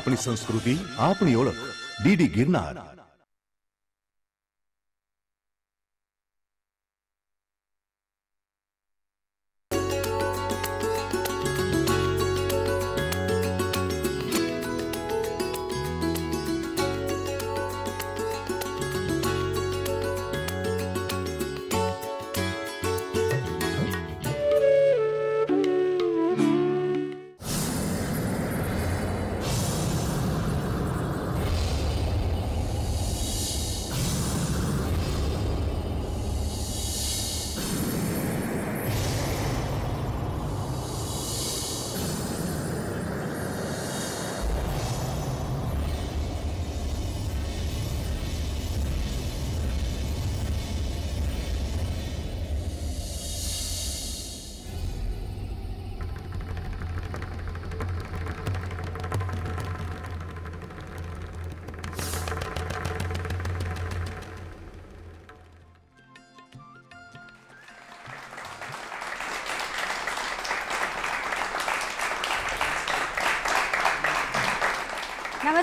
આપણી સંસ્કૃતિ આપણી ઓળખ ડીડી ગિરનાર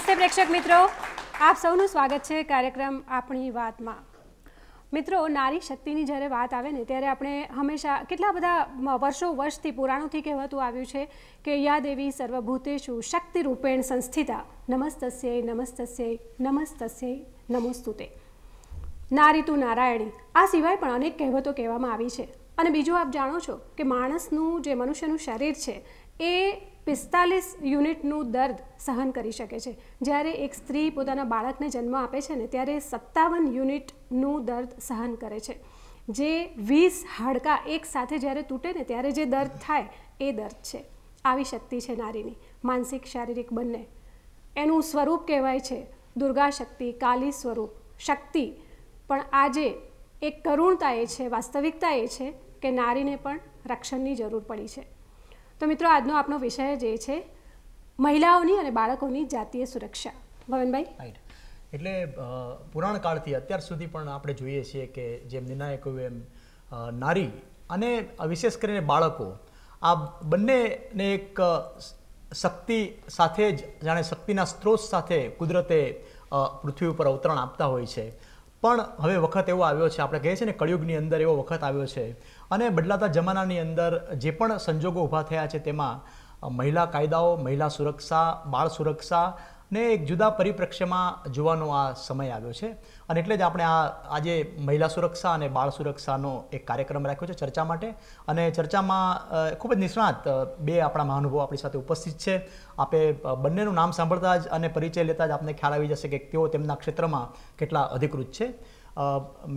નમસ્તે પ્રેક્ષક મિત્રો. આપ સૌનું સ્વાગત છે કાર્યક્રમ આપણી વાતમાં. મિત્રો, નારી શક્તિની જ્યારે વાત આવે ને, ત્યારે આપણે હંમેશા કેટલા બધા વર્ષો વર્ષથી પુરાણોથી કહેવાતું આવ્યું છે કે યા દેવી સર્વભૂતેશુ શક્તિ રૂપેણ સંસ્થિતા. નમસ્તસ્ય નમસ્તસ્ય નમસ્તસ્ય, નમોસ્તુતે. નારી તું નારાયણી. આ સિવાય પણ અનેક કહેવતો કહેવામાં આવી છે. અને બીજું આપ જાણો છો કે માણસનું જે મનુષ્યનું શરીર છે, એ પિસ્તાલીસ યુનિટનું દર્દ સહન કરી શકે છે. જ્યારે એક સ્ત્રી પોતાના બાળકને જન્મ આપે છે ને, ત્યારે સત્તાવન યુનિટનું દર્દ સહન કરે છે. જે વીસ હાડકાં એક સાથે જ્યારે તૂટે ને, ત્યારે જે દર્દ થાય, એ દર્દ છે. આવી શક્તિ છે નારીની. માનસિક, શારીરિક બંને. એનું સ્વરૂપ કહેવાય છે દુર્ગા શક્તિ કાલી સ્વરૂપ, શક્તિ. પણ આજે એક કરુણતા એ છે, વાસ્તવિકતા એ છે કે નારીને પણ રક્ષણની જરૂર પડી છે. તો મિત્રો, આજનો આપણો વિષય જે છે, મહિલાઓની અને બાળકોની જાતીય સુરક્ષા. ભવનભાઈ? એટલે પુરાણકાળથી પુરાણ કાળથી અત્યાર સુધી પણ આપણે જોઈએ છીએ કે જેમ નિર્ણાયક કહ્યું એમ નારી અને વિશેષ કરીને બાળકો, આ બંનેને એક શક્તિ સાથે જ, જાણે શક્તિના સ્ત્રોત સાથે કુદરતે પૃથ્વી ઉપર અવતરણ આપતા હોય છે. પણ હવે વખત એવો આવ્યો છે, આપણે કહીએ છીએ ને કળિયુગની અંદર એવો વખત આવ્યો છે. અને બદલાતા જમાનાની અંદર જે પણ સંજોગો ઊભા થયા છે, તેમાં મહિલા કાયદાઓ, મહિલા સુરક્ષા, બાળ સુરક્ષા ને એક જુદા પરિપ્રેક્ષ્યમાં જોવાનો આ સમય આવ્યો છે. અને એટલે જ આપણે આ આજે મહિલા સુરક્ષા અને બાળ સુરક્ષાનો એક કાર્યક્રમ રાખ્યો છે ચર્ચા માટે. અને ચર્ચામાં ખૂબ જ નિષ્ણાત બે આપણા મહાનુભાવો આપણી સાથે ઉપસ્થિત છે. આપે બંનેનું નામ સાંભળતા જ અને પરિચય લેતા જ આપને ખ્યાલ આવી જશે કે તેઓ તેમના ક્ષેત્રમાં કેટલા અધિકૃત છે.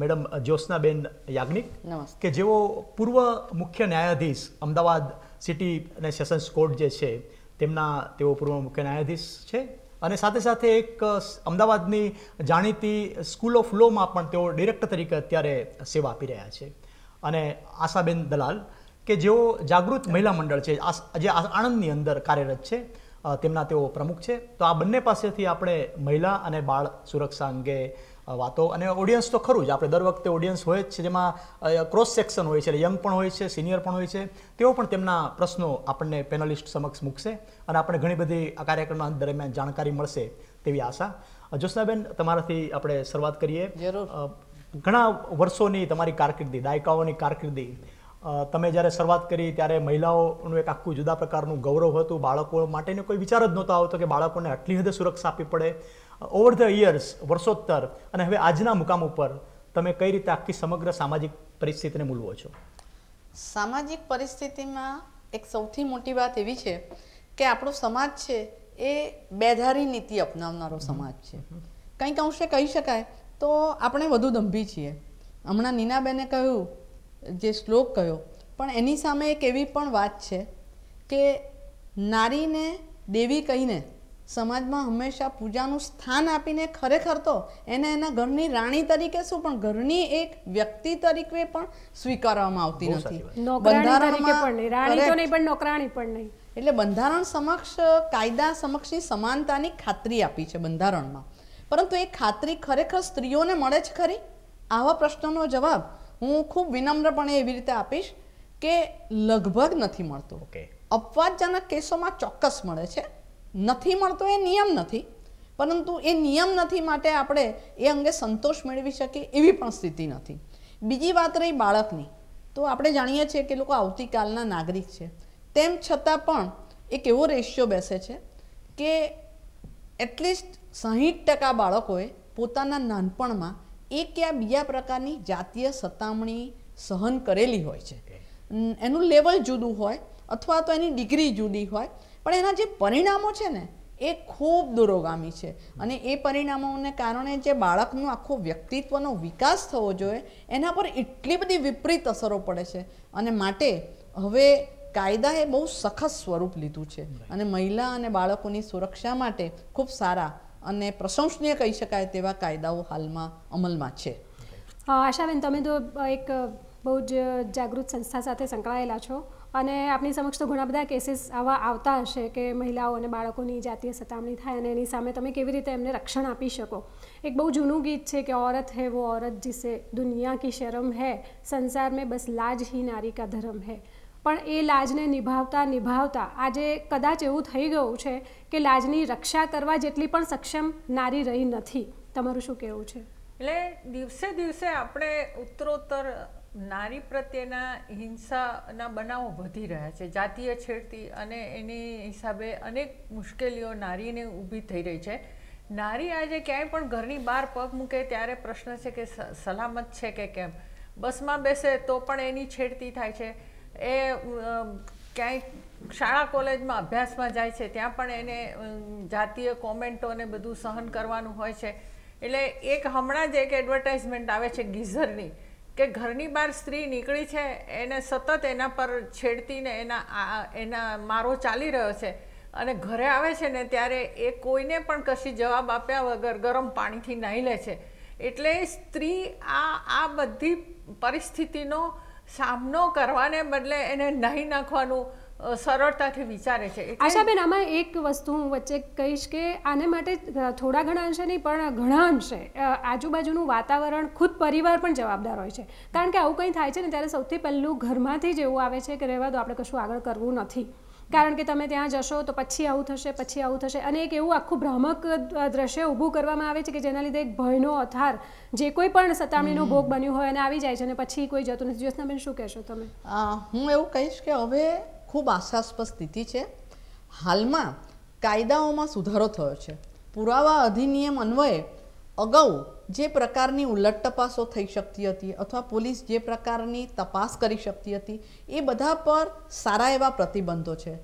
મેડમ જ્યોત્સનાબેન યાજ્ઞિક કે જેઓ પૂર્વ મુખ્ય ન્યાયાધીશ અમદાવાદ સિટી અને સેશન્સ કોર્ટ જે છે તેમના તેઓ પૂર્વ મુખ્ય ન્યાયાધીશ છે. અને સાથે સાથે એક અમદાવાદની જાણીતી સ્કૂલ ઓફ લોમાં પણ તેઓ ડિરેક્ટર તરીકે અત્યારે સેવા આપી રહ્યા છે. અને આશાબેન દલાલ, કે જેઓ જાગૃત મહિલા મંડળ છે જે આણંદની અંદર કાર્યરત છે તેમના તેઓ પ્રમુખ છે. તો આ બંને પાસેથી આપણે મહિલા અને બાળ સુરક્ષા અંગે વાતો. અને ઓડિયન્સ તો ખરું જ. આપણે દર વખતે ઓડિયન્સ હોય જ છે. જેમાં ક્રોસ સેક્શન હોય છે. યંગ પણ હોય છે સિનિયર પણ હોય છે. તેઓ પણ તેમના પ્રશ્નો આપણને પેનલિસ્ટ સમક્ષ મૂકશે અને આપણે ઘણી બધી આ કાર્યક્રમના દરમિયાન જાણકારી મળશે તેવી આશા. જ્યોત્સનાબેન તમારાથી આપણે શરૂઆત કરીએ. ઘણા વર્ષોની તમારી કારકિર્દી દાયકાઓની કારકિર્દી તમે જ્યારે શરૂઆત કરી ત્યારે મહિલાઓનું એક આખું જુદા પ્રકારનું ગૌરવ હતું, બાળકો માટેનો કોઈ વિચાર જ નહોતો આવતો કે બાળકોને આટલી હદે સુરક્ષા આપવી પડે. ઓવર ધ યર્સ વર્ષોત્તર, અને હવે આજના મુકામ ઉપર તમે કઈ રીતે આખી સમગ્ર સામાજિક પરિસ્થિતિને મૂલવો છો? સામાજિક પરિસ્થિતિમાં એક સૌથી મોટી વાત એવી છે કે આપણો સમાજ છે એ બેધારી નીતિ અપનાવનારો સમાજ છે. કંઈક અંશે કહી શકાય તો આપણે વધુ દંભી છીએ. હમણાં નીનાબેને કહ્યું જે શ્લોક કહ્યો પણ એની સામે એક એવી પણ વાત છે કે નારીને દેવી કહીને સમાજમાં હંમેશા પૂજાનું સ્થાન આપીને ખરેખર તો એને એના ઘરની રાણી તરીકે શું પણ ઘરની એક વ્યક્તિ તરીકે પણ સ્વીકારવામાં આવતી નથી. સાચી નોકરાણી તરીકે બંધારણમાં- પણ નહીં રાણી તો correct. નહીં પણ નોકરાણી પણ નહીં. એટલે બંધારણ સમક્ષ કાયદા સમક્ષની સમાનતાની ખાતરી આપી છે બંધારણમાં. પરંતુ એ ખાતરી ખરેખર સ્ત્રીઓને મળે છે ખરી? આવા પ્રશ્નનો જવાબ હું ખૂબ વિનમ્રપણે એવી રીતે આપીશ કે લગભગ નથી મળતો. ઓકે. અપવાદજનક કેસોમાં ચોક્કસ મળે છે. નથી મળતો એ નિયમ નથી પરંતુ એ નિયમ નથી માટે આપણે એ અંગે સંતોષ મેળવી શકીએ એવી પણ સ્થિતિ નથી. બીજી વાત રહી બાળકની. તો આપણે જાણીએ છીએ કે લોકો આવતીકાલના નાગરિક છે. તેમ છતાં પણ એક એવો રેશિયો બેસે છે કે એટલીસ્ટ સાહીઠ ટકા બાળકોએ પોતાના નાનપણમાં એક યા બીજા પ્રકારની જાતીય સતામણી સહન કરેલી હોય છે. એનું લેવલ જુદું હોય અથવા તો એની ડિગ્રી જુદી હોય. પણ એના જે પરિણામો છે ને એ ખૂબ દુરોગામી છે. અને એ પરિણામોને કારણે જે બાળકનું આખો વ્યક્તિત્વનો વિકાસ થવો જોઈએ એના પર એટલી બધી વિપરીત અસરો પડે છે. અને માટે હવે કાયદાએ બહુ સખત સ્વરૂપ લીધું છે. અને મહિલા અને બાળકોની સુરક્ષા માટે ખૂબ સારા અને પ્રશંસનીય કહી શકાય તેવા કાયદાઓ હાલમાં અમલમાં છે. આશાબેન, તમે તો એક બહુ જ જાગૃત સંસ્થા સાથે સંકળાયેલા છો અને આપની સમક્ષ તો ઘણા બધા કેસીસ આવા આવતા હશે કે મહિલાઓ અને બાળકોની જાતીય સતામણી થાય અને એની સામે તમે કેવી રીતે એમને રક્ષણ આપી શકો? એક બહુ જૂનું ગીત છે કે ઔરત હે, વો ઔરત જીસે દુનિયા કી શરમ હૈ, સંસાર મેં બસ લાજ હી નારી કા ધર્મ હૈ. પણ એ લાજને નિભાવતા નિભાવતા આજે કદાચ એવું થઈ ગયું છે કે લાજની રક્ષા કરવા જેટલી પણ સક્ષમ નારી રહી નથી. તમારું શું કહેવું છે? એટલે દિવસે દિવસે આપણે ઉત્તરોત્તર નારી પ્રત્યેના હિંસાના બનાવો વધી રહ્યા છે. જાતીય છેડતી અને એની હિસાબે અનેક મુશ્કેલીઓ નારીને ઊભી થઈ રહી છે. નારી આજે ક્યાંય પણ ઘરની બહાર પગ મૂકે ત્યારે પ્રશ્ન છે કે સલામત છે કે કેમ? બસમાં બેસે તો પણ એની છેડતી થાય છે. એ ક્યાંય શાળા કોલેજમાં અભ્યાસમાં જાય છે, ત્યાં પણ એને જાતીય કોમેન્ટોને બધું સહન કરવાનું હોય છે. એટલે એક હમણાં જ એક એડવર્ટાઇઝમેન્ટ આવે છે ગીઝરની, કે ઘરની બહાર સ્ત્રી નીકળી છે, એને સતત એના પર છેડતીને એના એના મારો ચાલી રહ્યો છે. અને ઘરે આવે છે ને ત્યારે એ કોઈને પણ કશી જવાબ આપ્યા વગર ગરમ પાણીથી નાહી લે છે. એટલે સ્ત્રી આ આ બધી પરિસ્થિતિનો સામનો કરવાને બદલે એને નહીં નાખવાનું સરળતાથી વિચારે છે. આશાબેન, આમાં એક વસ્તુ હું વચ્ચે કહીશ કે આને માટે થોડા ઘણા અંશે નહીં, પણ ઘણા અંશે આજુબાજુનું વાતાવરણ ખુદ પરિવાર પણ જવાબદાર હોય છે. કારણ કે આવું કંઈ થાય છે ને, ત્યારે સૌથી પહેલું ઘરમાંથી જ એવું આવે છે કે રહેવા દો, આપણે કશું આગળ કરવું નથી. કારણ કે તમે ત્યાં જશો તો પછી આવું થશે પછી આવું થશે. અને એક એવું આખું ભ્રામક દ્રશ્ય ઊભું કરવામાં આવે છે કે જેના લીધે એક ભયનો અથાર જે કોઈ પણ સતામણીનો ભોગ બન્યું હોય અને આવી જાય છે અને પછી કોઈ જતું નથી. જ્યોત્સનાબેન શું કહેશો તમે? હું એવું કહીશ કે હવે ખૂબ આશાસ્પદ સ્થિતિ છે. હાલમાં કાયદાઓમાં સુધારો થયો છે. પુરાવા અધિનિયમ અન્વયે અગાઉ જે પ્રકારની ઉલટ તપાસો થઈ શકતી હતી અથવા પોલીસ જે પ્રકારની તપાસ કરી શકતી હતી, એ બધા પર સારા એવા પ્રતિબંધો છે.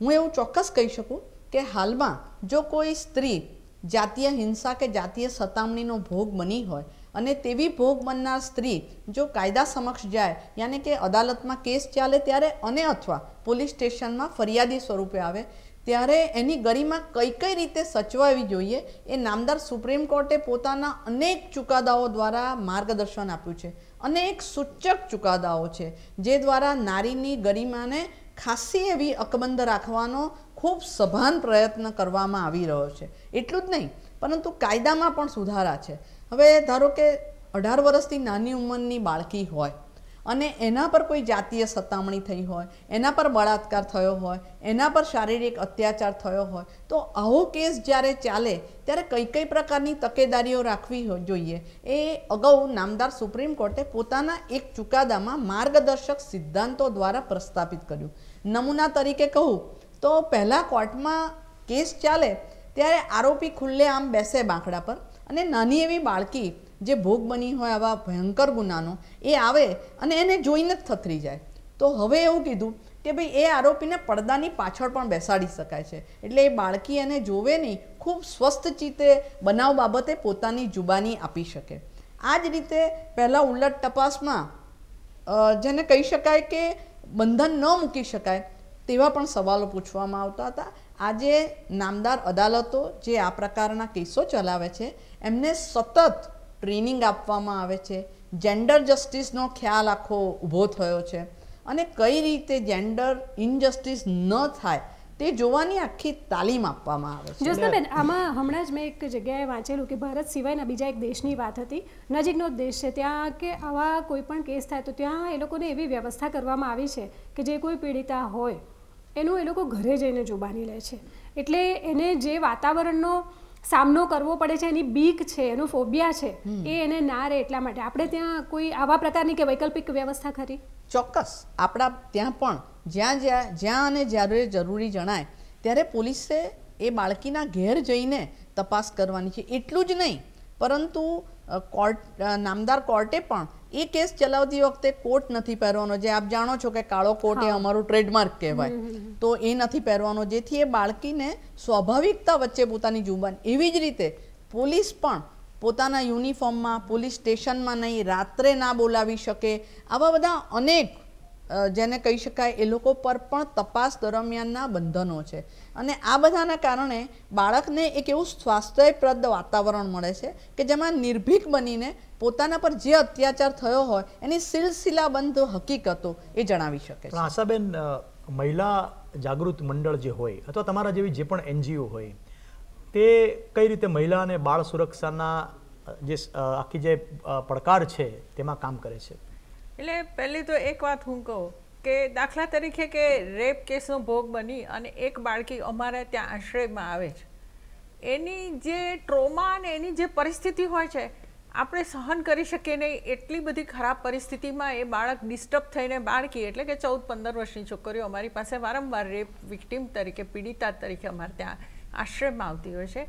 હું એવું ચોક્કસ કહી શકું કે હાલમાં જો કોઈ સ્ત્રી જાતીય હિંસા કે જાતીય સતામણીનો ભોગ બની હોય અને તેવી ભોગ બનનાર સ્ત્રી જો કાયદા સમક્ષ જાય, યાની કે અદાલતમાં કેસ ચાલે ત્યારે અને અથવા પોલીસ સ્ટેશનમાં ફરિયાદી સ્વરૂપે આવે ત્યારે એની ગરિમા કઈ કઈ રીતે સચવાવી જોઈએ એ નામદાર સુપ્રીમ કોર્ટે પોતાના અનેક ચુકાદાઓ દ્વારા માર્ગદર્શન આપ્યું છે અનેક સૂચક ચુકાદાઓ છે જે દ્વારા નારીની ગરિમાને ખાસી એવી અકબંધ રાખવાનો ખૂબ સભાન પ્રયત્ન કરવામાં આવી રહ્યો છે. એટલું જ નહીં, પરંતુ કાયદામાં પણ સુધારા છે. હવે ધારો કે અઢાર વર્ષથી નાની ઉંમરની બાળકી હોય અને એના પર કોઈ જાતીય સતામણી થઈ હોય, એના પર બળાત્કાર થયો હોય, એના પર શારીરિક અત્યાચાર થયો હોય, તો આવો કેસ જ્યારે ચાલે, ત્યારે કઈ કઈ પ્રકારની તકેદારીઓ રાખવી જોઈએ. એ અગાઉ નામદાર સુપ્રીમ કોર્ટે પોતાના એક ચુકાદામાં માર્ગદર્શક સિદ્ધાંતો દ્વારા પ્રસ્થાપિત કર્યું. નમૂના તરીકે કહું, તો પહેલાં કોર્ટમાં કેસ ચાલે, ત્યારે આરોપી ખુલ્લે આમ બેસે બાંકડા પર અને નાની એવી બાળકી જે ભોગ બની હોય આવા ભયંકર ગુનાનો, એ આવે અને એને જોઈને જ થથરી જાય. તો હવે એવું કીધું કે ભાઈ એ આરોપીને પડદાની પાછળ પણ બેસાડી શકાય છે. એટલે એ બાળકી એને જોવે નહીં, ખૂબ સ્વસ્થ ચિત્તે બનાવ બાબતે પોતાની જુબાની આપી શકે. આ જ રીતે પહેલાં ઉલટ તપાસમાં જેને કહી શકાય કે બંધન ન મૂકી શકાય, તેવા પણ સવાલો પૂછવામાં આવતા હતા. આજે નામદાર અદાલતો જે આ પ્રકારના કેસો ચલાવે છે, એમને સતત ટ્રેનિંગ આપવામાં આવે છે. જેન્ડર જસ્ટિસનો ખ્યાલ આખો ઊભો થયો છે. અને કઈ રીતે જેન્ડર ઇનજસ્ટિસ ન થાય તે જોવાની આખી તાલીમ આપવામાં આવે છે. જ્યોત્સનાબેન આમાં હમણાં જ મેં એક જગ્યાએ વાંચેલું કે ભારત સિવાયના બીજા એક દેશની વાત હતી. નજીકનો જ દેશ છે. ત્યાં કે આવા કોઈ પણ કેસ થાય તો ત્યાં એ લોકોને એવી વ્યવસ્થા કરવામાં આવી છે કે જે કોઈ પીડિતા હોય એનું એ લોકો ઘરે જઈને જુબાની લે છે. એટલે એને જે વાતાવરણનો સામનો કરવો પડે છે એની બીક છે એનો ફોબિયા છે એ એને ના રહે એટલા માટે. આપણે ત્યાં કોઈ આવા પ્રકારની કે વૈકલ્પિક વ્યવસ્થા ખરી? ચોક્કસ. આપણા ત્યાં પણ જ્યાં જ્યાં જ્યાં અને જ્યારે જરૂરી જણાય ત્યારે પોલીસે એ બાળકીના ઘેર જઈને તપાસ કરવાની છે. એટલું જ નહીં પરંતુ કોર્ટ નામદાર કોર્ટે પણ એ કેસ ચલાવતી વખતે કોટ નથી પહેરવાનો. જે આપ જાણો છો કે કાળો કોટ એ અમારું ટ્રેડમાર્ક કહેવાય. તો એ નથી પહેરવાનો. જેથી એ બાળકીને સ્વાભાવિકતા વચ્ચે પોતાની જુબાન. એવી જ રીતે પોલીસ પણ પોતાના યુનિફોર્મમાં પોલીસ સ્ટેશનમાં નહીં રાત્રે ના બોલાવી શકે. આવા બધા અનેક જેને કહી શકાય એ લોકો પર પણ તપાસ દરમિયાનના બંધનો છે. અને આ બધાના કારણે બાળકને એક એવું સ્વાસ્થ્યપ્રદ વાતાવરણ મળે છે કે જેમાં નિર્ભીક બનીને પોતાના પર જે અત્યાચાર થયો હોય એની સિલસિલાબંધ હકીકતો એ જણાવી શકે છે. આશાબેન મહિલા જાગૃત મંડળ જે હોય અથવા તમારા જેવી જે પણ એનજીઓ હોય તે કઈ રીતે મહિલા અને બાળ સુરક્ષાના જે આખી જે પડકાર છે તેમાં કામ કરે છે? એટલે પહેલી તો એક વાત હું કહું કે દાખલા તરીકે કે રેપ કેસનો ભોગ બની અને એક બાળકી અમારે ત્યાં આશ્રયમાં આવે છે. એની જે ટ્રોમા અને એની જે પરિસ્થિતિ હોય છે, આપણે સહન કરી શકીએ નહીં. એટલી બધી ખરાબ પરિસ્થિતિમાં એ બાળક ડિસ્ટર્બ થઈને બાળકી, એટલે કે ચૌદ, પંદર વર્ષની છોકરીઓ અમારી પાસે વારંવાર રેપ વિક્ટીમ તરીકે, પીડિતા તરીકે અમારે ત્યાં આશ્રયમાં આવતી હોય છે.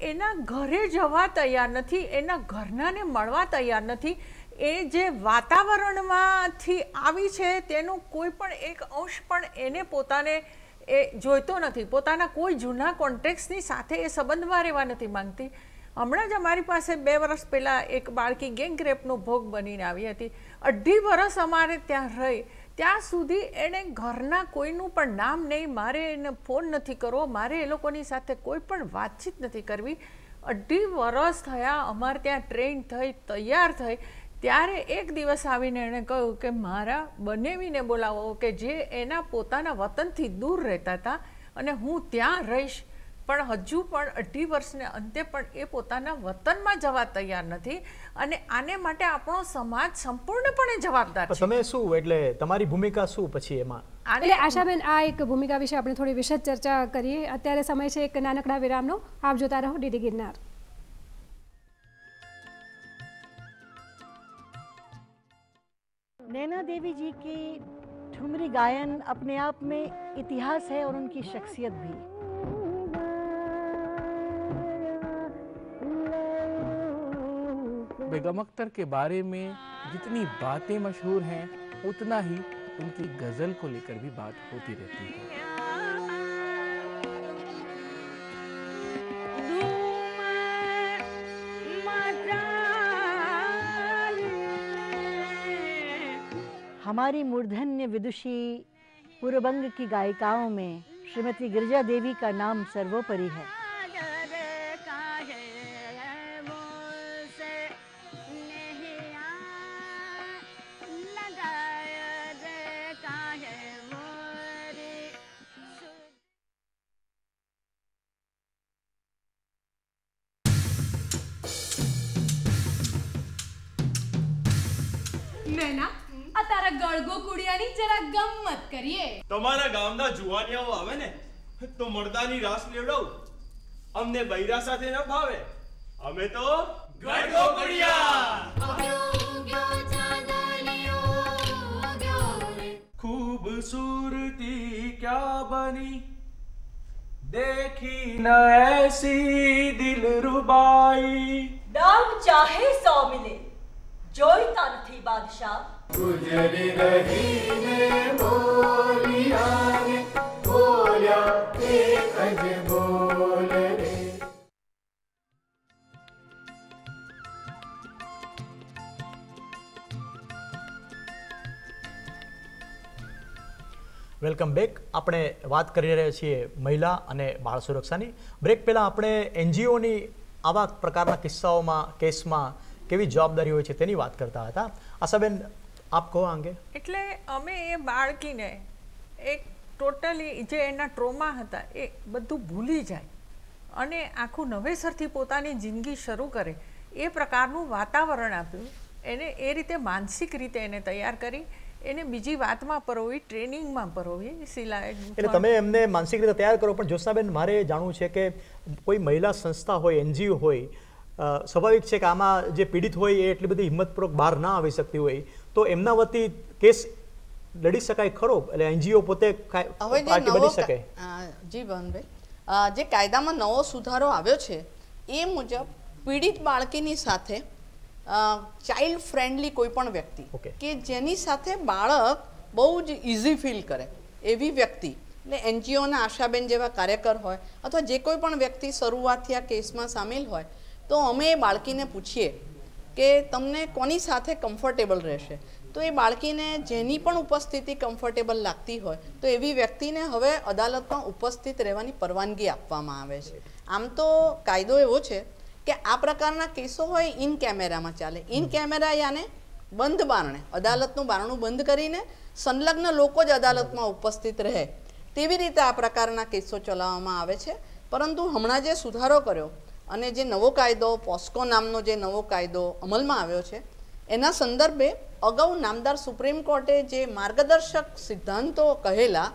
એના ઘરે જવા તૈયાર નથી, એના ઘરનાને મળવા તૈયાર નથી. એ જે વાતાવરણમાંથી આવી છે તેનું કોઈ પણ એક અંશ પણ એને પોતાને એ જોઈતો નથી. પોતાના કોઈ જૂના કોન્ટેક્ટ્સની સાથે એ સંબંધમાં રહેવા નથી માંગતી. હમણાં જ અમારી પાસે બે વર્ષ પહેલાં એક બાળકી ગેંગ રેપનો ભોગ બનીને આવી હતી. અઢી વર્ષ અમારે ત્યાં રહી. ત્યાં સુધી એણે ઘરના કોઈનું પણ નામ નહીં, મારે એને ફોન નથી કરવો, મારે એ લોકોની સાથે કોઈ પણ વાતચીત નથી કરવી. અઢી વર્ષ થયા, અમારે ત્યાં ટ્રેન થઈ, તૈયાર થઈ. ત્યારે એક દિવસ આવીને એણે કહ્યું કે મારા બનેવીને બોલાવો કે જે એના પોતાના વતનથી દૂર રહેતા હતા અને હું ત્યાં રહીશ. પણ હજુ પણ અઢી વર્ષને અંતે પણ એ પોતાના વતનમાં જવા તૈયાર નથી અને આને માટે આપણો સમાજ સંપૂર્ણપણે જવાબદાર છે. તમે શું એટલે તમારી ભૂમિકા શું પછી એમાં? આને એટલે આશાબેન આ એક ભૂમિકા વિશે આપણે થોડી વિશદ ચર્ચા કરીએ. અત્યારે સમય છે એક નાનકડા વિરામનો. આપ જોતા રહો ડીડી ગિરનાર. नैना देवी जी की ठुमरी गायन अपने आप में इतिहास है और उनकी शख्सियत भी। बेगम अख्तर के बारे में जितनी बातें मशहूर हैं, उतना ही उनकी गज़ल को लेकर भी बात होती रहती है। हमारी मूर्धन्य विदुषी पूर्वबंग की गायिकाओं में श्रीमती गिरिजा देवी का नाम सर्वोपरि है જુવાનિયાઓ આવે ને તો મરદાની રાસ લેવડાવું અમને બૈરા સાથે ન ભાવે અમે તો ગળગો કડિયા खूबसूरती क्या बनी देखी न ऐसी दिल रुबाई દામ ચાહે સો મિલે જોઈતા નથી બાદશાહ વેલકમ બેક. આપણે વાત કરી રહ્યા છીએ મહિલા અને બાળ સુરક્ષાની. બ્રેક પહેલાં આપણે એનજીઓની આવા પ્રકારના કિસ્સાઓમાં, કેસમાં કેવી જવાબદારી હોય છે તેની વાત કરતા હતા. આશાબેન આપ કહો અંગે એટલે અમે એ બાળકીને એક ટોટલી જે એના ટ્રોમા હતા એ બધું ભૂલી જાય. અને આખું નવેસરથી પોતાની જિંદગી શરૂ કરે. એ પ્રકારનું વાતાવરણ આપ્યું. એને એ રીતે માનસિક રીતે એને તૈયાર કરી. એને બીજી વાતમાં પરોવી ટ્રેનિંગમાં પરોવી સિલાઈ એટલે તમે એમને માનસિક રીતે તૈયાર કરો પણ જ્યોત્સનાબેન મારે જાણવું છે કે કોઈ મહિલા સંસ્થા હોય એનજીઓ હોય સ્વાભાવિક છે કે આમાં જે પીડિત હોય એ એટલી બધી હિંમતપૂર્વક બહાર ના આવી શકતી હોય. તો એમના વતી કેસ લડી શકાય ખરો? એટલે એનજીઓ પોતે પાર્ટી બની શકે. જી ભવનભાઈ. જે કાયદામાં નવો સુધારો આવ્યો છે એ મુજબ પીડિત બાળકીની સાથે ચાઇલ્ડ ફ્રેન્ડલી કોઈ પણ વ્યક્તિ. કે જેની સાથે બાળક બહુ જ ઇઝી ફીલ કરે એવી વ્યક્તિ એટલે એનજીઓના આશાબેન જેવા કાર્યકર હોય અથવા જે કોઈ પણ વ્યક્તિ શરૂઆતથી આ કેસમાં સામેલ હોય તો અમે એ બાળકીને પૂછીએ કે તમને કોની સાથે કમ્ફર્ટેબલ રહેશે? તો એ બાળકીને જેની પણ ઉપસ્થિતિ કમ્ફર્ટેબલ લાગતી હોય તો એવી વ્યક્તિને હવે અદાલતમાં ઉપસ્થિત રહેવાની પરવાનગી આપવામાં આવે છે. આમ તો કાયદો એવો છે કે આ પ્રકારના કેસો હોય ઇન કેમેરામાં ચાલે. ઇન કેમેરા યાને બંધ બારણે. અદાલતનું બારણું બંધ કરીને સંલગ્ન લોકો જ અદાલતમાં ઉપસ્થિત રહે. તેવી રીતે આ પ્રકારના કેસો ચલાવવામાં આવે છે. પરંતુ હમણાં જે સુધારો કર્યો અને જે નવો કાયદો પોસ્કો નામનો જે નવો કાયદો અમલમાં આવ્યો છે એના સંદર્ભે અગાઉ નામદાર સુપ્રીમ કોર્ટે જે માર્ગદર્શક સિદ્ધાંતો કહેલા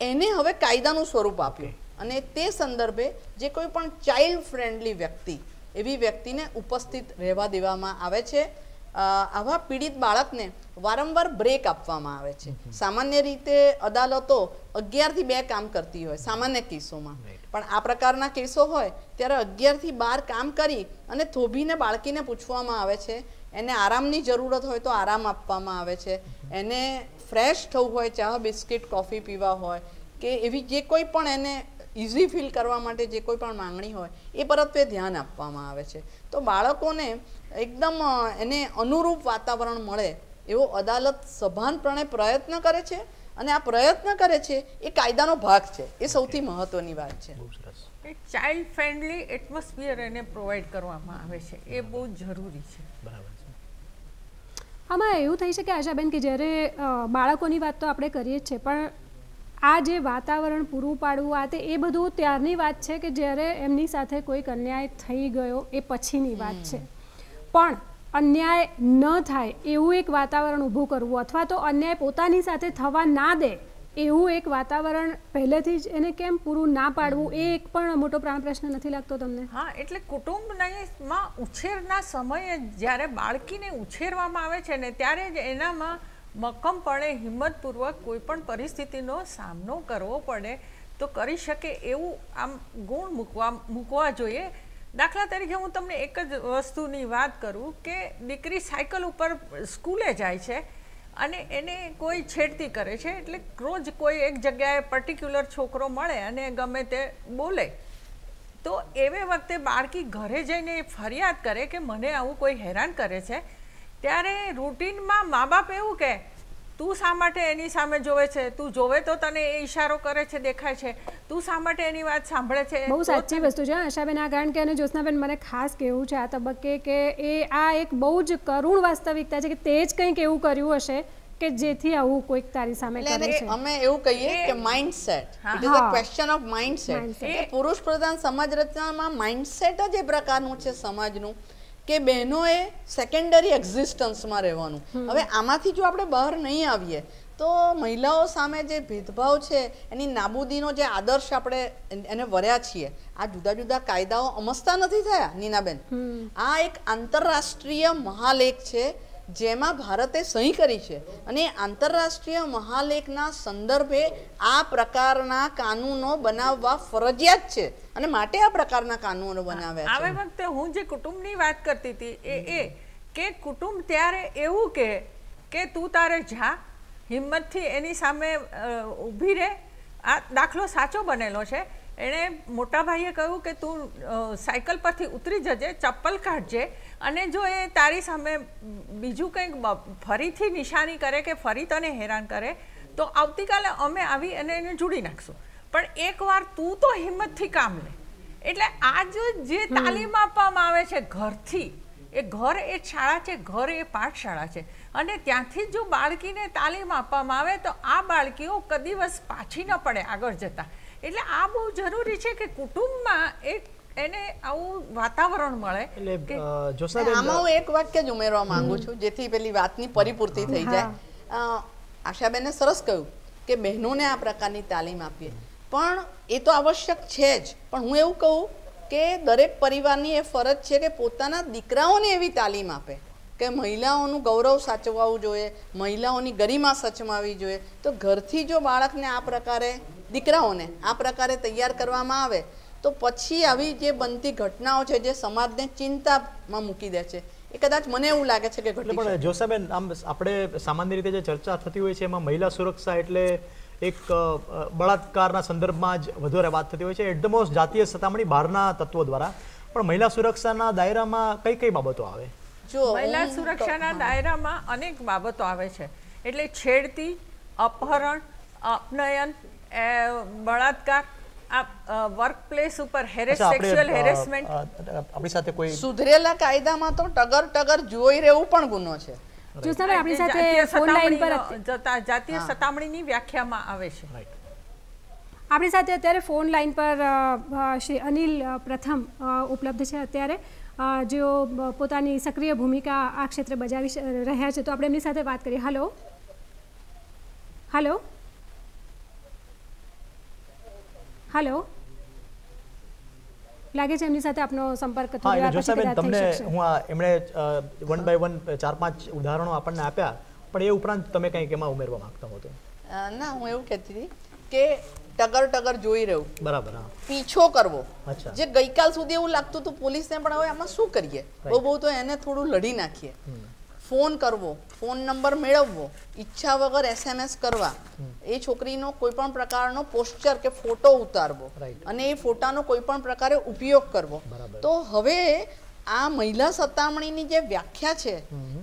એને હવે કાયદાનું સ્વરૂપ આપ્યું. અને તે સંદર્ભે જે કોઈ પણ ચાઇલ્ડ ફ્રેન્ડલી વ્યક્તિ એવી વ્યક્તિને ઉપસ્થિત રહેવા દેવામાં આવે છે. આવા પીડિત બાળકને વારંવાર બ્રેક આપવામાં આવે છે. સામાન્ય રીતે અદાલતો અગિયારથી બે કામ કરતી હોય સામાન્ય કેસોમાં. પણ આ પ્રકારના કેસો હોય ત્યારે અગિયારથી બાર કામ કરી અને થોભીને બાળકીને પૂછવામાં આવે છે એને આરામની જરૂરત હોય તો આરામ આપવામાં આવે છે એને ફ્રેશ થવું હોય ચા બિસ્કિટ કોફી પીવા હોય કે એવી જે કોઈ પણ એને ઇઝી ફીલ કરવા માટે જે કોઈ પણ માંગણી હોય એ પરત્વે ધ્યાન આપવામાં આવે છે. તો બાળકોને એકદમ એને અનુરૂપ વાતાવરણ મળે એવો અદાલત સભાનપણે પ્રયત્ન કરે છે અને આ પ્રયત્ન કરે છે એ કાયદાનો ભાગ છે. એ સૌથી મહત્વની વાત છે. એક ચાઇલ્ડ ફ્રેન્ડલી એટમોસ્ફિયર એને પ્રોવાઈડ કરવામાં આવે છે. એ બહુ જરૂરી છે. બરાબર આમાં એવું થઈ શકે આશાબેન કે જ્યારે બાળકોની વાત તો આપણે કરીએ જ છે પણ આ જે વાતાવરણ પૂરું પાડવું આ તે એ બધું ત્યારની વાત છે કે જ્યારે એમની સાથે કોઈક અન્યાય થઈ ગયો એ પછીની વાત છે. પણ અન્યાય ન થાય એવું એક વાતાવરણ ઊભું કરવું અથવા તો અન્યાય પોતાની સાથે થવા ના દે એવું એક વાતાવરણ પહેલેથી જ એને કેમ પૂરું ના પાડવું એ એક પણ મોટો પ્રાણ પ્રશ્ન નથી લાગતો તમને? હા, એટલે કુટુંબમાં ઉછેરના સમયે જ્યારે બાળકીને ઉછેરવામાં આવે છે ને ત્યારે જ એનામાં મક્કમપણે, હિંમતપૂર્વક કોઈ પણ પરિસ્થિતિનો સામનો કરવો પડે. તો કરી શકે એવું આમ ગુણ મૂકવા મૂકવા જોઈએ. દાખલા તરીકે હું તમને એક જ વસ્તુની વાત કરું કે દીકરી સાયકલ ઉપર સ્કૂલે જાય છે અને એને કોઈ છેડતી કરે છે, એટલે રોજ કોઈ એક જગ્યાએ પર્ટિક્યુલર છોકરો મળે અને ગમે તે બોલે, તો એવે વખતે બાળકી ઘરે જઈને ફરિયાદ કરે કે મને આવું કોઈ હેરાન કરે છે. ત્યારે રૂટીનમાં મા બાપ એવું કહે તું શા માટે એની સામે જોવે છે? તું જોવે તો તને એ ઈશારો કરે છે દેખાય છે. તું શા માટે એની વાત સાંભળે છે? બહુ સાચી વસ્તુ છે આશાબેન આ કારણ કે અને જ્યોત્સનાબેન મને ખાસ કહેવું છે આ તબક્કે કે એ આ એક બહુ જ કરુણ વાસ્તવિકતા છે કે તે જ કંઈક એવું કર્યું હશે કે જેથી આવું કોઈક તારી સામે કરે છે. અમે એવું કહીએ કે mindset. It is a question of mindset પુરુષ પ્રધાન સમાજ રચનામાં માઇન્ડસેટ જ એ પ્રકારનું છે સમાજનું. કે બહેનોએ સેકન્ડરી એક્ઝિસ્ટન્સમાં રહેવાનું. હવે આમાંથી જો આપણે બહાર નહીં આવીએ તો મહિલાઓ સામે જે ભેદભાવ છે એની નાબૂદીનો જે આદર્શ આપણે એને વર્યા છીએ આ જુદા જુદા કાયદાઓ અમસ્તા નથી થયા નીનાબેન. આ એક આંતરરાષ્ટ્રીય મહાલેખ છે જેમાં ભારતે સહી કરી છે. અને આંતરરાષ્ટ્રીય મહાલેખના સંદર્ભે આ પ્રકારના કાનૂનો બનાવવા ફરજિયાત છે. અને માટે આ પ્રકારના કાનૂનો બનાવ્યા આવે વખતે હું જે કુટુંબની વાત કરતી હતી એ એ કે કુટુંબ ત્યારે એવું કહે કે તું તારે જા, હિંમતથી એની સામે ઊભી રહે. આ દાખલો સાચો બનેલો છે. એણે મોટા ભાઈએ કહ્યું કે તું સાયકલ પરથી ઉતરી જજે, ચપ્પલ કાઢજે અને જો એ તારી સામે બીજું કંઈક ફરીથી નિશાની કરે કે ફરી તને હેરાન કરે તો આવતીકાલે અમે આવી અને એને જોડી નાખશું. પણ એકવાર તું તો હિંમતથી કામ લે. એટલે આ જો જે તાલીમ આપવામાં આવે છે ઘરથી એ ઘર એ શાળા છે ઘર એ પાઠશાળા છે. અને ત્યાંથી જો બાળકીને તાલીમ આપવામાં આવે તો આ બાળકીઓ કદીવસ પાછી ન પડે આગળ જતા. એટલે આ બહુ જરૂરી છે કે કુટુંબમાં એક એને આવું વાતાવરણ મળે એટલે આમાં હું એક વાક્ય જ ઉમેરવા માંગુ છું જેથી પેલી વાતની પરિપૂર્તિ થઈ જાય. આશાબેને સરસ કહ્યું કે બહેનોને આ પ્રકારની તાલીમ આપીએ. પણ એ તો આવશ્યક છે જ. પણ હું એવું કહું કે દરેક પરિવારની એ ફરજ છે કે પોતાના દીકરાઓને એવી તાલીમ આપે. કે મહિલાઓનું ગૌરવ સાચવવું જોઈએ મહિલાઓની ગરિમા સચમાવી જોઈએ. તો ઘરથી જો બાળકને આ પ્રકારે દીકરાઓને આ પ્રકારે તૈયાર કરવામાં આવે તો પછી આવી જે બનતી ઘટનાઓ છે જે સમાજને ચિંતામાં મૂકી દે છે એ કદાચ મને એવું લાગે છે કે ઘટના પણ. જોસાબેન આમ આપણે સામાન્ય રીતે જે ચર્ચા થતી હોય છે એમાં મહિલા સુરક્ષા એટલે એક બળાત્કારના સંદર્ભમાં જ વધારે વાત થતી હોય છે. એટ ધ મોસ્ટ જાતીય સતામણી બહારના તત્વો દ્વારા. પણ મહિલા સુરક્ષાના દાયરામાં કઈ કઈ બાબતો આવે? જો મહિલા સુરક્ષાના દાયરામાં અનેક બાબતો આવે છે. એટલે છેડતી અપહરણ અપનયન એ, બળાત્કાર આ વર્ક પ્લેસ ઉપર હેરેસ સેક્સ્યુઅલ હેરેસમેન્ટ આપણી સાથે કોઈ સુધરેલા કાયદામાં તો ટગર ટગર જોઈ રહેવું પણ ગુનો છે. જ્યોત્સનાબેન આપણી સાથે ફોન લાઈન પર જતા- જાતીય સતામણીની વ્યાખ્યામાં આવે છે. આપણી સાથે અત્યારે ફોન લાઈન પર શ્રી અનિલ પ્રથમ ઉપલબ્ધ છે અત્યારે. જેઓ પોતાની સક્રિય ભૂમિકા આ ક્ષેત્રે બજાવી રહ્યા છે. તો આપણે એમની સાથે વાત કરીએ. હલો હલો હલો લાગે છે એમની સાથે આપનો સંપર્ક હા થોડી વાર પછી તમને હું આ એમણે વન બાય વન ચાર પાંચ ઉદાહરણો આપણને આપ્યા પણ એ ઉપરાંત તમે કંઈક એમાં ઉમેરવા માંગતા હો તો. ના હું એવું કહેતી હતી કે ટગર ટગર જોઈ રહ્યું. બરાબર હા. પીછો કરવો. જે ગઈકાલ સુધી એવું લાગતું હતું પોલીસને પણ હવે આમાં શું કરીએ? બહુ બહુ તો એને થોડું લડી નાખીએ. ફોન કરવો ફોન નંબર મેળવવો ઈચ્છા વગર એસએમએસ કરવા એ છોકરીનો કોઈ પણ પ્રકારનો પોસ્ચર કે ફોટો ઉતારવો. અને એ ફોટાનો કોઈ પણ પ્રકારે ઉપયોગ કરવો. તો હવે આ મહિલા સતામણીની જે વ્યાખ્યા છે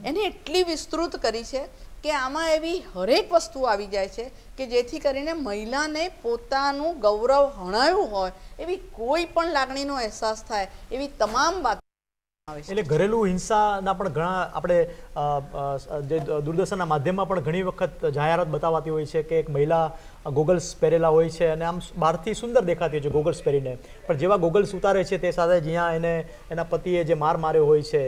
એને એટલી વિસ્તૃત કરી છે કે આમાં એવી હરેક વસ્તુ આવી જાય છે કે જેથી કરીને મહિલાને પોતાનું ગૌરવ હણાયું હોય એવી કોઈ પણ લાગણીનો અહેસાસ થાય એવી તમામ વાત એટલે ઘરેલું હિંસાના પણ ઘણા આપણે જે દૂરદર્શનના માધ્યમમાં પણ ઘણી વખત જાહેરાત બતાવાતી હોય છે કે એક મહિલા ગોગલ્સ પહેરેલા હોય છે અને આમ બહારથી સુંદર દેખાતી હોય છે ગોગલ્સ પહેરીને. પણ જેવા ગોગલ્સ ઉતારે છે તે સાથે જ્યાં એને એના પતિએ જે માર માર્યો હોય છે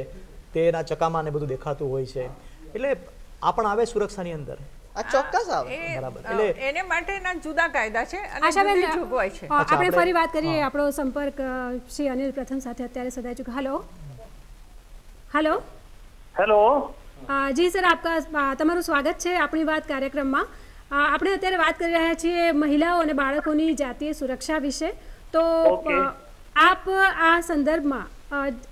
તે એના ચકામાં ને બધું દેખાતું હોય છે. એટલે આ પણ આવે સુરક્ષાની અંદર. આ ચોક્કસ આવે. બરાબર. એટલે- એને માટેના જુદા કાયદા છે અને જુદી જોગવાઈ છે. આપણે આપણે- ફરી વાત કરીએ આપણો સંપર્ક શ્રી અનિલ પ્રથમ સાથે અત્યારે સદાય હલો હલો હેલો જી સર આપકા તમારું સ્વાગત છે આપણી વાત કાર્યક્રમમાં. આપણે અત્યારે વાત કરી રહ્યા છીએ મહિલાઓ અને બાળકોની જાતીય સુરક્ષા વિશે. તો આપ આ સંદર્ભમાં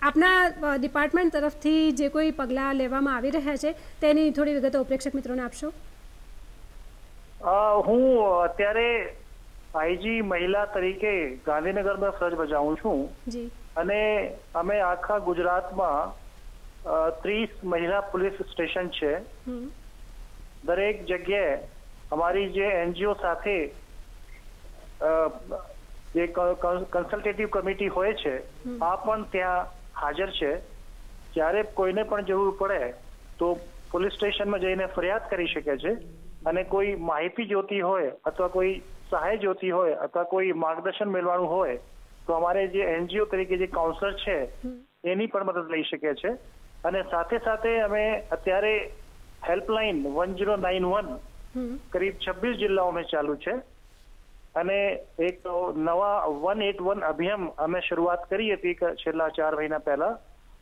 આપના ડિપાર્ટમેન્ટ તરફથી જે કોઈ પગલાં લેવામાં આવી રહ્યા છે તેની થોડી વિગતો પ્રેક્ષક મિત્રોને આપશો? હું અત્યારે આઈજી મહિલા તરીકે ગાંધીનગરમાં ફરજ બજાવું છું. અને અમે આખા ગુજરાતમાં ત્રીસ મહિલા પોલીસ સ્ટેશન છે. દરેક જગ્યાએ અમારી જે એનજીઓ સાથે જે કન્સલ્ટેટિવ કમિટી હોય છે આ પણ ત્યાં હાજર છે. જ્યારે કોઈને પણ જરૂર પડે તો પોલીસ સ્ટેશનમાં જઈને ફરિયાદ કરી શકે છે. અને કોઈ માહિતી જોતી હોય અથવા કોઈ સહાય જોતી હોય અથવા કોઈ માર્ગદર્શન મેળવાનું હોય તો અમારે જે એનજીઓ તરીકે જે કાઉન્સલર છે એની પણ મદદ લઈ શકે છે. અને સાથે સાથે અમે અત્યારે helpline one zero nine one હમ. કરીબ છવ્વીસ જિલ્લાઓમાં ચાલુ છે. અને એક નવા વન એટ વન અભિયાન અમે શરૂઆત કરી હતી ક- છેલ્લા ચાર મહિના પહેલા.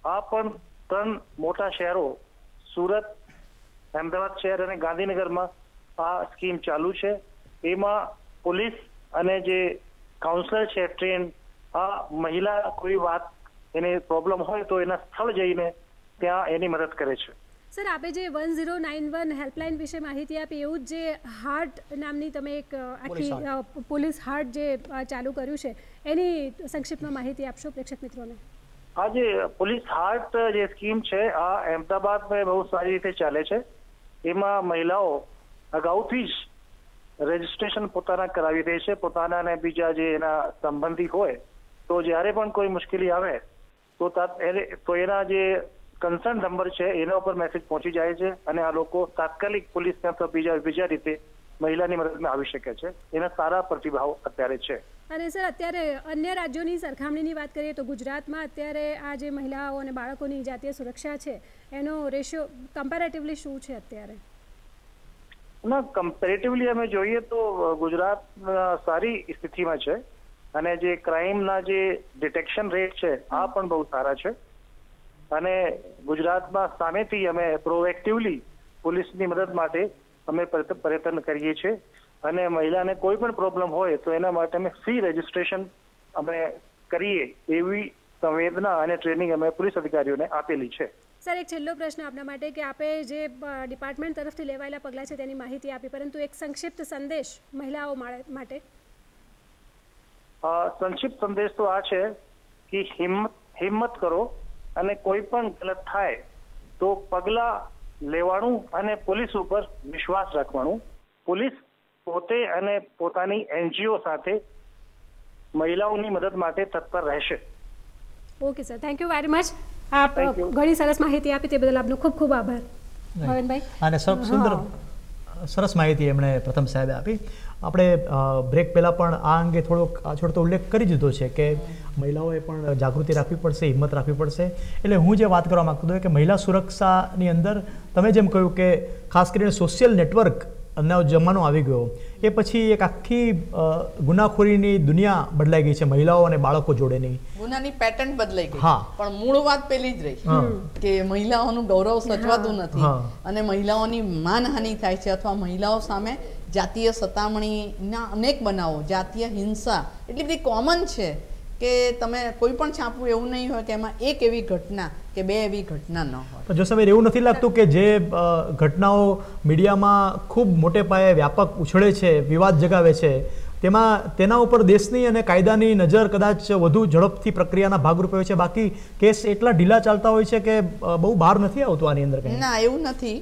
આ પણ ત્રણ મોટા શહેરો સુરત અમદાવાદ શહેર અને ગાંધીનગરમાં આ સ્કીમ ચાલુ છે. એમાં પોલીસ અને જે કાઉન્સલર છે ટ્રેન આ મહિલા કોઈ વાત એને પ્રોબ્લેમ હોય તો એના સ્થળ જઈને ત્યાં એની મદદ કરે છે. સર આપે જે one zero nine one helpline વિશે માહિતી આપી એવું જ જે હાર્ટ નામની તમે એક આખી પોલીસ હાર્ટ. જે ચાલુ કર્યું છે એની સંક્ષિપ્તમાં માહિતી આપશો પ્રેક્ષક મિત્રોને? આ જે પોલીસ હાર્ટ જે સ્કીમ છે આ અહેમદાબાદમાં બહુ સારી રીતે ચાલે છે. એમાં મહિલાઓ અગાઉથી જ રજીસ્ટ્રેશન પોતાના કરાવી દે છે. પોતાના અને બીજા જે એના સંબંધી હોય તો જ્યારે પણ કોઈ મુશ્કેલી આવે તો એને- તો એના જે કન્સર્ન નંબર છે એના ઉપર મેસેજ પહોંચી જાય છે અને આ લોકો તાત્કાલિક પોલીસને અથવા બીજા બીજા રીતે મહિલાની મદદમાં આવી શકે છે. એના સારા પ્રતિભાવ અત્યારે છે. અને સર અત્યારે અન્ય રાજ્યોની સરખામણીની વાત કરીએ તો ગુજરાતમાં અત્યારે આ જે મહિલાઓ અને બાળકોની જાતીય સુરક્ષા છે એનો રેશિયો કમ્પેરેટિવલી શું છે અત્યારે? ના કમ્પેરેટિવલી અમે જોઈએ તો ગુજરાત સારી સ્થિતિમાં છે. અને જે ક્રાઇમના જે ડિટેક્શન રેટ છે આ પણ બહુ સારા છે. અને ગુજરાતમાં સામેથી અમે પ્રોએક્ટિવલી પોલીસની મદદ માટે અમે પ્રયત્ન કરીએ છીએ. અને મહિલાને કોઈ પણ પ્રોબ્લેમ હોય તો એના માટે અમે ફ્રી રજીસ્ટ્રેશન અમે કરીએ એવી સંવેદના અને ટ્રેનિંગ અમે પોલીસ અધિકારીઓને આપેલી છે. સર એક છેલ્લો પ્રશ્ન આપના માટે કે આપે જે ડિપાર્ટમેન્ટ તરફથી લેવાયેલા પગલાં છે તેની માહિતી આપી પરંતુ એક સંક્ષિપ્ત સંદેશ મહિલાઓ માટે? સંક્ષિપ્ત સંદેશ તો આ છે કે હિંમત હિંમત કરો અને કોઈ પણ ગલત થાય તો પગલા લેવાનું અને પોલીસ ઉપર વિશ્વાસ રાખવાનું. પોલીસ પોતે અને પોતાની એનજીઓ સાથે મહિલાઓની મદદ માટે તત્પર રહેશે. Okay sir thank you very much આપ ઘણી સરસ માહિતી આપી તે બદલ આપનો ખૂબ ખૂબ આભાર. ભવનભાઈ અને સુંદર સરસ માહિતી એમણે પ્રથમ સાહેબે આપી. આપણે બ્રેક પહેલાં પણ આ અંગે થોડોક થોડો તો ઉલ્લેખ કરી દીધો છે કે મહિલાઓએ પણ જાગૃતિ રાખવી પડશે હિંમત રાખવી પડશે. એટલે હું જે વાત કરવા માગતો હતો કે મહિલા સુરક્ષાની અંદર તમે જેમ કહ્યું કે ખાસ કરીને સોશિયલ નેટવર્ક નો જમાનો આવી ગયો એ પછી એક આખી ગુનાખોરીની દુનિયા બદલાઈ ગઈ છે મહિલાઓ અને બાળકો જોડેની. ગુનાની પેટર્ન બદલાઈ ગઈ હા. પણ મૂળ વાત પેલી જ રહી. કે મહિલાઓનું ગૌરવ સચવાતું નથી અને મહિલાઓની માનહાનિ થાય છે અથવા મહિલાઓ સામે જાતીય સતામણીના અનેક બનાવો જાતીય હિંસા એટલી બધી કોમન છે કે તમે કોઈ પણ છાપવું એવું નહીં હોય કે એમાં એક એવી ઘટના કે બે એવી ઘટના ન હોય. જો સમય એવું નથી લાગતું કે જે ઘટનાઓ મીડિયામાં ખૂબ મોટે પાયે વ્યાપક ઉછળે છે વિવાદ જગાવે છે તેમાં તેના ઉપર દેશની અને કાયદાની નજર કદાચ વધુ ઝડપથી પ્રક્રિયાના ભાગરૂપે હોય છે. બાકી કેસ એટલા ઢીલા ચાલતા હોય છે કે બહુ બહાર નથી આવતું આની અંદર કંઈ? ના એવું નથી.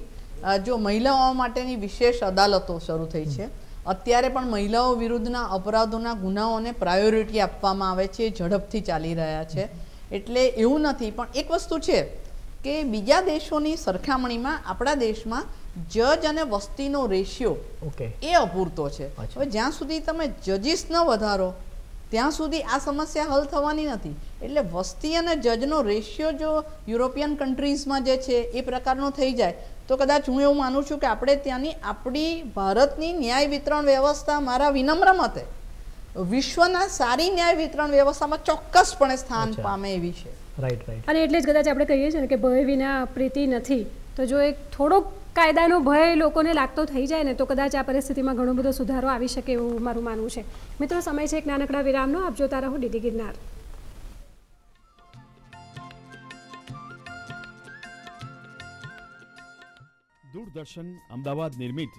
જો મહિલાઓ માટેની વિશેષ અદાલતો શરૂ થઈ છે. અત્યારે પણ મહિલાઓ વિરુદ્ધના અપરાધોના ગુનાઓને પ્રાયોરિટી આપવામાં આવે છે એ ઝડપથી ચાલી રહ્યા છે. એટલે એવું નથી પણ એક વસ્તુ છે કે બીજા દેશોની સરખામણીમાં આપણા દેશમાં જજ અને વસ્તીનો રેશિયો ઓકે એ અપૂરતો છે. હવે જ્યાં સુધી તમે જજીસ ન વધારો ત્યાં સુધી આ સમસ્યા હલ થવાની નથી. એટલે વસ્તી અને જજનો રેશિયો જો યુરોપિયન કન્ટ્રીઝમાં જે છે એ પ્રકારનો થઈ જાય તો કદાચ હું એવું માનું છું કે આપણે ત્યાંની આપણી ભારતની ન્યાય વિતરણ વ્યવસ્થા મારા વિનમ્ર મતે વિશ્વના સારી ન્યાય વિતરણ વ્યવસ્થામાં ચોક્કસપણે સ્થાન પામે એવી છે. રાઈટ રાઈટ અને એટલે જ કદાચ આપણે કહીએ છીએ ને કે ભય વિના પ્રીતિ નથી. તો જો એક થોડોક કાયદાનો ભય લોકોને લાગતો થઈ જાય ને, તો કદાચ આ પરિસ્થિતિમાં ઘણો બધો સુધારો આવી શકે એવું મારું માનવું છે. મિત્રો, સમય છે એક નાનકડા વિરામનો, આપ જોતા રહો ડીડી ગિરનાર. દૂરદર્શન અમદાવાદ નિર્મિત